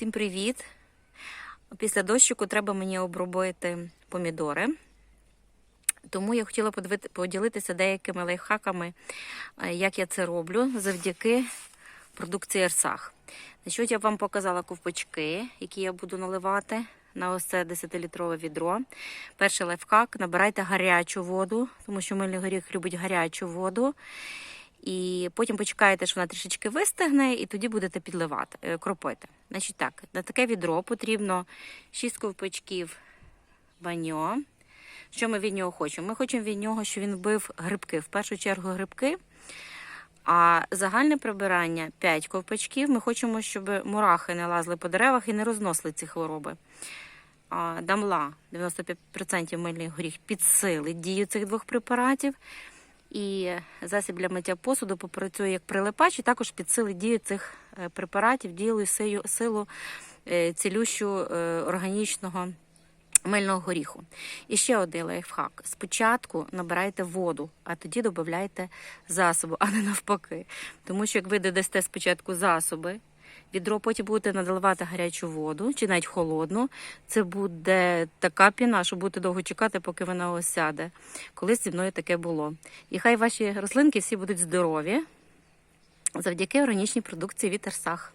Всім привіт! Після дощику треба мені обробити помідори. Тому я хотіла поділитися деякими лайфхаками, е, як я це роблю завдяки продукції Ерсах. Значить, я вам показала ковпачки, які я буду наливати на ось це 10-літрове відро. Перший лайфхак набирайте гарячу воду, тому що мильний горіх любить гарячу воду. І потім почекаєте, що вона трішечки вистигне, і тоді будете підливати, е, кропити. Значить так, на таке відро потрібно 6 ковпачків баньо. Що ми від нього хочемо? Ми хочемо від нього, щоб він вбив грибки. В першу чергу грибки. А загальне прибирання 5 ковпачків. Ми хочемо, щоб мурахи не лазили по деревах і не розносили ці хвороби. Дамла 95% мильний горіх підсилить дію цих двох препаратів. І засіб для миття посуду попрацює як прилипач, і також підсилить дію цих е, препаратів, ділою силу, е, цілющу е, органічного мильного горіху. І ще один лайфхак. Спочатку набирайте воду, а тоді додавайте засобу, а не навпаки. Тому що як ви додасте спочатку засоби, відро потім будете надаливати гарячу воду чи навіть холодну. Це буде така піна, що будете довго чекати, поки вона осяде. Колись зі мною таке було. І хай ваші рослинки всі будуть здорові завдяки органічній продукції від Ерсах.